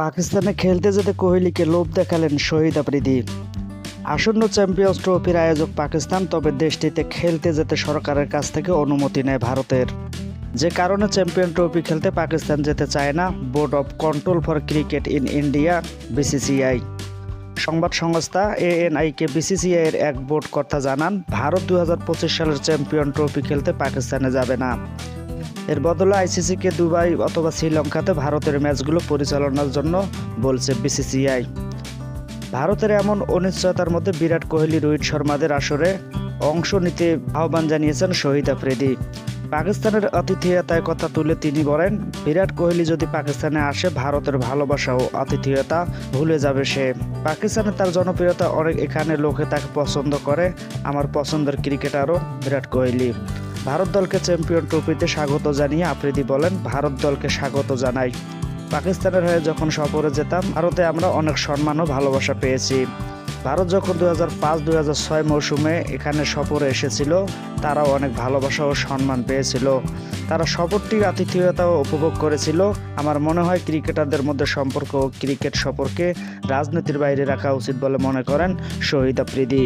পাকিস্তানে খেলতে যেতে কোহলিকে লোভ দেখালেন শহীদ আফ্রিদি। আসন্ন চ্যাম্পিয়ন্স ট্রফির আয়োজক পাকিস্তান তবে দেশটিতে খেলতে যেতে সরকারের কাছ থেকে অনুমতি নেয় ভারতের। যে কারণে চ্যাম্পিয়ন ট্রফি খেলতে পাকিস্তান যেতে চায় না, board of control for cricket in India, BCCI. সংবাদ সংস্থা এ এন এএনআইকে বিসিসিআই এর এক বোর্ড কর্তা জানান, ভারত দু হাজার পঁচিশ সালের চ্যাম্পিয়ন ট্রফি খেলতে পাকিস্তানে যাবে না। এর বদলে আইসিসিকে দুবাই অথবা শ্রীলঙ্কাতে ভারতের ম্যাচগুলো পরিচালনার জন্য বলছে বিসিসিআই। ভারতের এমন অনিশ্চয়তার মধ্যে বিরাট কোহলি, রোহিত শর্মাদের আসরে অংশ নিতে আহ্বান জানিয়েছেন শহীদ আফ্রিদি। পাকিস্তানের আতিথেয়তায় কথা তুলে তিনি বলেন, বিরাট কোহলি যদি পাকিস্তানে আসে, ভারতের ভালোবাসা ও আতিথেয়তা ভুলে যাবে সে। পাকিস্তানে তার জনপ্রিয়তা অনেক, এখানে লোকে তাকে পছন্দ করে। আমার পছন্দের ক্রিকেটারও বিরাট কোহলি। ভারত দলকে চ্যাম্পিয়ন ট্রফিতে স্বাগত জানিয়ে আফ্রিদি বলেন, ভারত দলকে স্বাগত জানাই। পাকিস্তানের হয়ে যখন সফরে যেতাম, ভারতে আমরা অনেক সম্মান ও ভালোবাসা পেয়েছি। ভারত যখন দু হাজার পাঁচ দু হাজার ছয় মৌসুমে এখানে সফরে এসেছিল, তারাও অনেক ভালোবাসা ও সম্মান পেয়েছিল। তারা সফরটির আতিথেয়তাও উপভোগ করেছিল। আমার মনে হয় ক্রিকেটারদের মধ্যে সম্পর্ক ক্রিকেট সম্পর্কে রাজনীতির বাইরে রাখা উচিত বলে মনে করেন শহীদ আফ্রিদি।